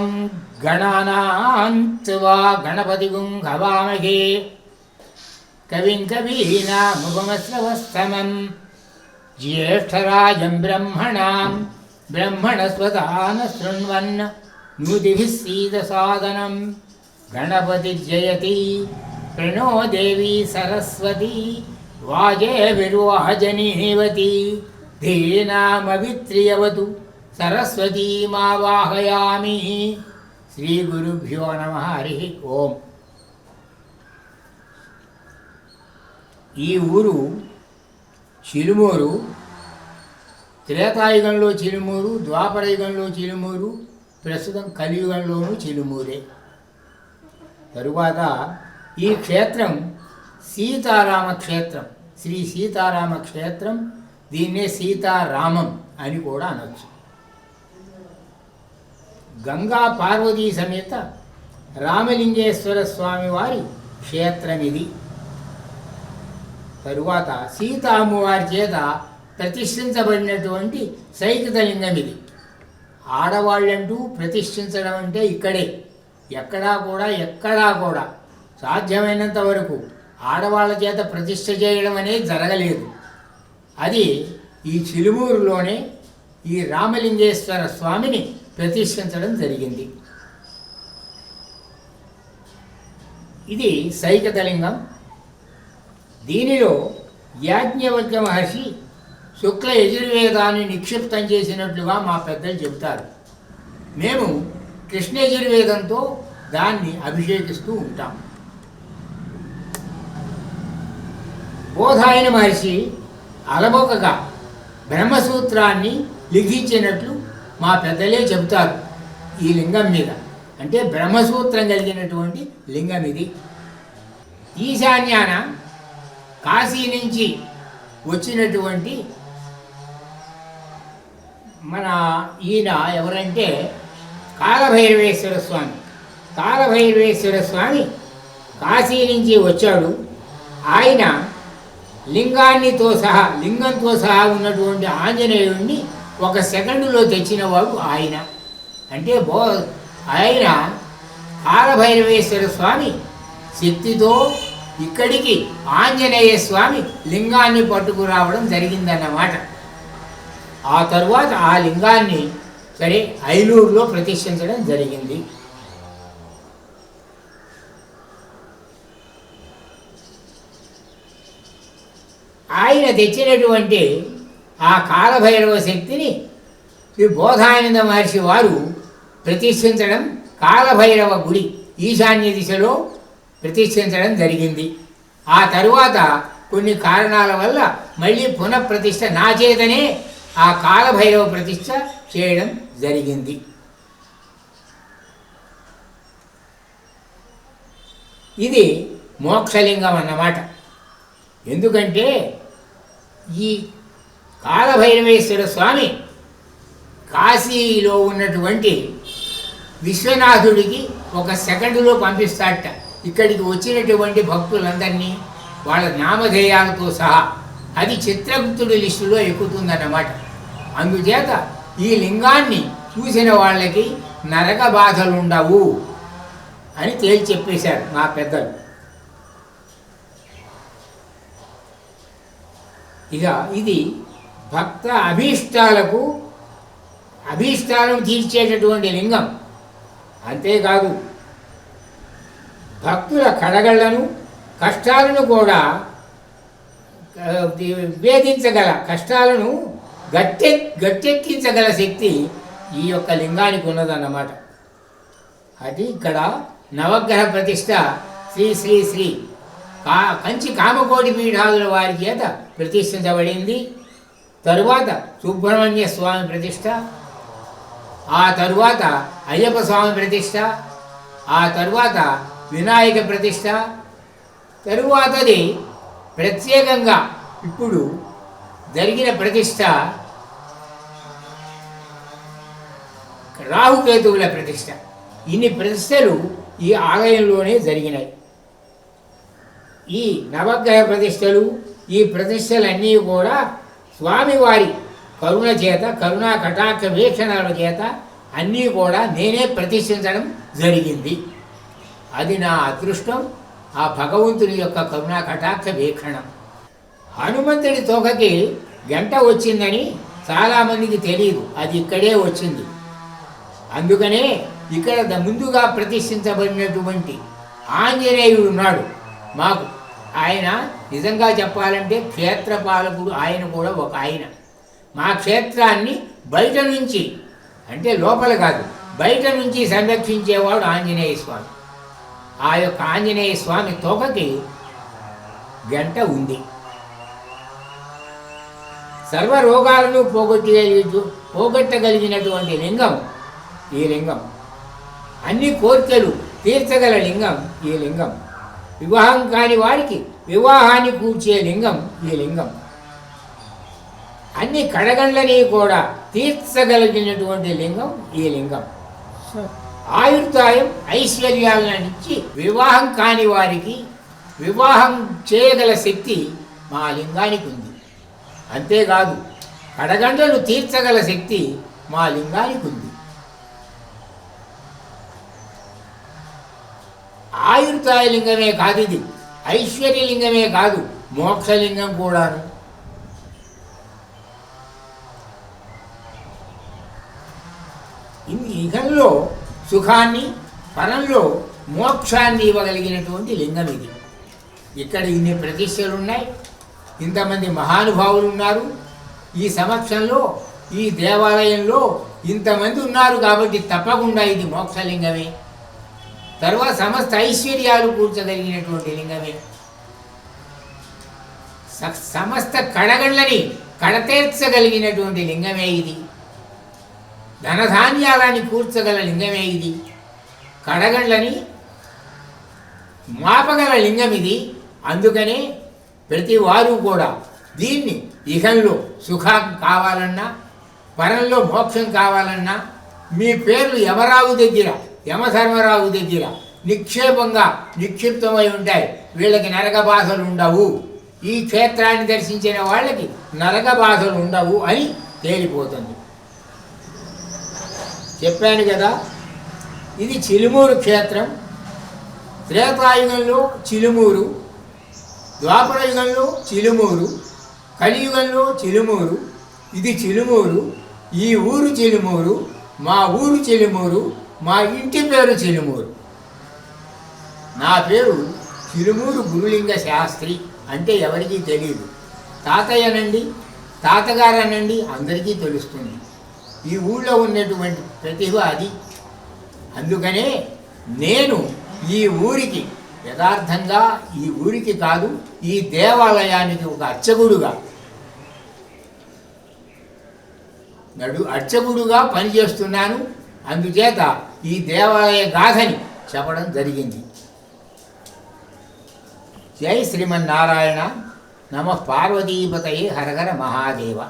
त्वं गणानान्त्वा गणपतिगुं हवामहे। कविं कवीनामुपमश्रवस्तमं ज्येष्ठराजं ब्रह्मणां ब्रह्मणस्वदान शृण्वन् नूतिभिः सीदसादनं गणपतिर्जयति प्रणो देवी सरस्वती वाजेभिर्वाजनीवती धीनामवित्रियवतु సరస్వతీమావాహయామి. శ్రీ గురుభ్యో నమ హరి ఓం. ఈ ఊరు చిలుమూరు త్రేతాయుగంలో చిలుమూరు ద్వాపరయుగంలో చిలుమూరు ప్రస్తుతం కలియుగంలోనూ చిలుమూరే. తరువాత ఈ క్షేత్రం సీతారామ క్షేత్రం. శ్రీ సీతారామ క్షేత్రం దీన్నే సీతారామం అని కూడా అనొచ్చు. గంగా పార్వతీ సమేత రామలింగేశ్వర స్వామి వారి క్షేత్రమిది తరువాత తరువాత సీతామ్మవారి చేత ప్రతిష్ఠించబడినటువంటి సైకితలింగం ఇది ఆడవాళ్ళంటూ ప్రతిష్ఠించడం అంటే ఇక్కడే. ఎక్కడా కూడా ఎక్కడా కూడా సాధ్యమైనంత వరకు ఆడవాళ్ళ చేత ప్రతిష్ఠ చేయడం అనేది జరగలేదు. అది ఈ చిలుమూరులోనే ఈ రామలింగేశ్వర స్వామిని ప్రతిష్ఠించడం జరిగింది. ఇది సైకతలింగం దీనిలో యాజ్ఞవల్క్య మహర్షి శుక్ల యజుర్వేదాన్ని నిక్షిప్తం చేసినట్లుగా మా పెద్దలు చెబుతారు. మేము కృష్ణ యజుర్వేదంతో దాన్ని అభిషేకిస్తూ ఉంటాం. బోధాయన మహర్షి అలబోకగా బ్రహ్మసూత్రాన్ని లిఖించినట్లు మా పెద్దలే చెబుతారు ఈ లింగం మీద. అంటే బ్రహ్మసూత్రం కలిగినటువంటి లింగం ఇది. ఈశాన్యాన కాశీ నుంచి వచ్చినటువంటి మన ఈయన ఎవరంటే కాలభైరవేశ్వర స్వామి. కాలభైరవేశ్వర స్వామి కాశీ నుంచి వచ్చాడు. ఆయన లింగాన్నితో సహా లింగంతో సహా ఉన్నటువంటి ఆంజనేయుడిని ఒక సెకండులో తెచ్చినవాడు ఆయన. అంటే బో ఆయన కాలభైరవేశ్వర స్వామి శక్తితో ఇక్కడికి ఆంజనేయ స్వామి లింగాన్ని పట్టుకురావడం జరిగిందన్నమాట. ఆ తరువాత ఆ లింగాన్ని సరే ఐలూరులో ప్రతిష్ఠించడం జరిగింది. ఆయన తెచ్చినటువంటి ఆ కాలభైరవ శక్తిని శ్రీ బోధానంద మహర్షి వారు ప్రతిష్ఠించడం కాలభైరవ గుడి ఈశాన్య దిశలో ప్రతిష్ఠించడం జరిగింది. ఆ తరువాత కొన్ని కారణాల వల్ల మళ్ళీ పునఃప్రతిష్ఠ నా చేతనే ఆ కాలభైరవ ప్రతిష్ఠ చేయడం జరిగింది. ఇది మోక్షలింగం అన్నమాట. ఎందుకంటే ఈ కాలభైరవేశ్వర స్వామి. కాశీలో ఉన్నటువంటి విశ్వనాథుడికి ఒక సెకండులో పంపిస్తాడట ఇక్కడికి వచ్చినటువంటి భక్తులందరినీ వాళ్ళ నామధేయాలతో సహా అది చిత్రగుప్తుడి లిస్టులో ఎక్కుతుందన్నమాట. అందుచేత ఈ లింగాన్ని చూసిన వాళ్ళకి నరక బాధలు ఉండవు అని తేల్చి చెప్పేశారు మా పెద్దలు. ఇక ఇది భక్త అభీష్టాలకు అభీష్టాలను తీర్చేటటువంటి లింగం. అంతేకాదు భక్తుల కడగళ్ళను కష్టాలను కూడా వేధించగల కష్టాలను గట్టె గట్టెక్కించగల శక్తి ఈ యొక్క లింగానికి ఉన్నదన్నమాట. అది ఇక్కడ నవగ్రహ ప్రతిష్ట శ్రీ శ్రీ శ్రీ కా కంచి కామకోటి పీఠాదుల వారి చేత ప్రతిష్ఠించబడింది. తరువాత సుబ్రహ్మణ్య స్వామి ప్రతిష్ట ఆ తరువాత అయ్యప్ప స్వామి ప్రతిష్ట ఆ తరువాత వినాయక ప్రతిష్ట. తరువాతది ప్రత్యేకంగా ఇప్పుడు జరిగిన ప్రతిష్ట రాహుకేతువుల ప్రతిష్ట. ఇన్ని ప్రతిష్టలు ఈ ఆలయంలోనే జరిగినాయి. ఈ నవగ్రహ ప్రతిష్టలు ఈ ప్రతిష్టలన్నీ కూడా స్వామివారి కరుణ చేత కరుణా కటాక్ష వీక్షణల చేత అన్నీ కూడా నేనే ప్రతిష్ఠించడం జరిగింది. అది నా అదృష్టం ఆ భగవంతుని యొక్క కరుణా కటాక్ష వీక్షణం. హనుమంతుడి తోకకి గంట వచ్చిందని చాలామందికి తెలియదు అది ఇక్కడే వచ్చింది. అందుకనే ఇక్కడ ముందుగా ప్రతిష్ఠించబడినటువంటి ఆంజనేయుడు ఉన్నాడు. మాకు ఆయన నిజంగా చెప్పాలంటే క్షేత్రపాలకుడు ఆయన కూడా ఒక ఆయన. మా క్షేత్రాన్ని బయట నుంచి అంటే లోపల కాదు బయట నుంచి సంరక్షించేవాడు ఆంజనేయ స్వామి. ఆ యొక్క ఆంజనేయ స్వామి తోకకి గంట ఉంది. సర్వ రోగాలను పోగొట్టగలిగి పోగొట్టగలిగినటువంటి లింగం ఈ లింగం. అన్ని కోరికలు తీర్చగల లింగం ఈ లింగం. వివాహం కాని వారికి వివాహాన్ని కూర్చే లింగం ఈ లింగం. అన్ని కడగండ్లని కూడా తీర్చగలిగినటువంటి లింగం ఈ లింగం. ఆయుర్దాయం ఐశ్వర్యాలను ఇచ్చి వివాహం కాని వారికి వివాహం చేయగల శక్తి మా లింగానికి ఉంది. అంతేకాదు కడగండ్లను తీర్చగల శక్తి మా లింగానికి ఉంది. ఆయుర్దాయ లింగమే కాదు ఇది. ఐశ్వర్యలింగమే కాదు. మోక్షలింగం కూడాను. ఇన్- ఇహంలో సుఖాన్ని పరంలో మోక్షాన్ని ఇవ్వగలిగినటువంటి లింగం ఇది. ఇక్కడ ఇన్ని ప్రతిష్టలు ఉన్నాయి ఇంతమంది మహానుభావులు ఉన్నారు ఈ సమక్షంలో ఈ దేవాలయంలో ఇంతమంది ఉన్నారు కాబట్టి తప్పకుండా ఇది మోక్షలింగమే. తర్వాత సమస్త ఐశ్వర్యాలు కూర్చగలిగినటువంటి లింగమే. సమస్త కడగళ్ళని కడతీర్చగలిగినటువంటి లింగమే ఇది. ధనధాన్యాలని కూర్చగల లింగమే ఇది. కడగళ్ళని మాపగల లింగం ఇది. అందుకనే ప్రతి వారు కూడా దీన్ని ఇహంలో సుఖం కావాలన్నా పరంలో మోక్షం కావాలన్నా మీ పేర్లు యమరావు దగ్గర యమధర్మరావు దగ్గర నిక్షేపంగా నిక్షిప్తమై ఉంటాయి. వీళ్ళకి నరక బాధలు ఉండవు. ఈ క్షేత్రాన్ని దర్శించిన వాళ్ళకి నరక బాధలు ఉండవు అని తేలిపోతుంది. చెప్పాను కదా ఇది చిలుమూరు క్షేత్రం. త్రేతాయుగంలో చిలుమూరు ద్వాపరయుగంలో చిలుమూరు కలియుగంలో చిలుమూరు ఇది చిలుమూరు ఈ ఊరు చిలుమూరు మా ఊరు చిలుమూరు మా ఇంటి పేరు చిలుమూరు. నా పేరు చిలుమూరు గురులింగ శాస్త్రి అంటే ఎవరికీ తెలియదు తాతయ్యనండి తాతగారనండి అందరికీ తెలుస్తుంది. ఈ ఊళ్ళో ఉన్నటువంటి ప్రతిభ అది. అందుకనే నేను ఈ ఊరికి యథార్థంగా ఈ ఊరికి కాదు ఈ దేవాలయానికి ఒక అర్చకుడుగా. నడు అర్చకుడుగా పనిచేస్తున్నాను. అందుచేత ఈ దేవాలయ గాథని చెప్పడం జరిగింది. జై శ్రీమన్నారాయణ. నమ పార్వతీపతయే హరహర మహాదేవ.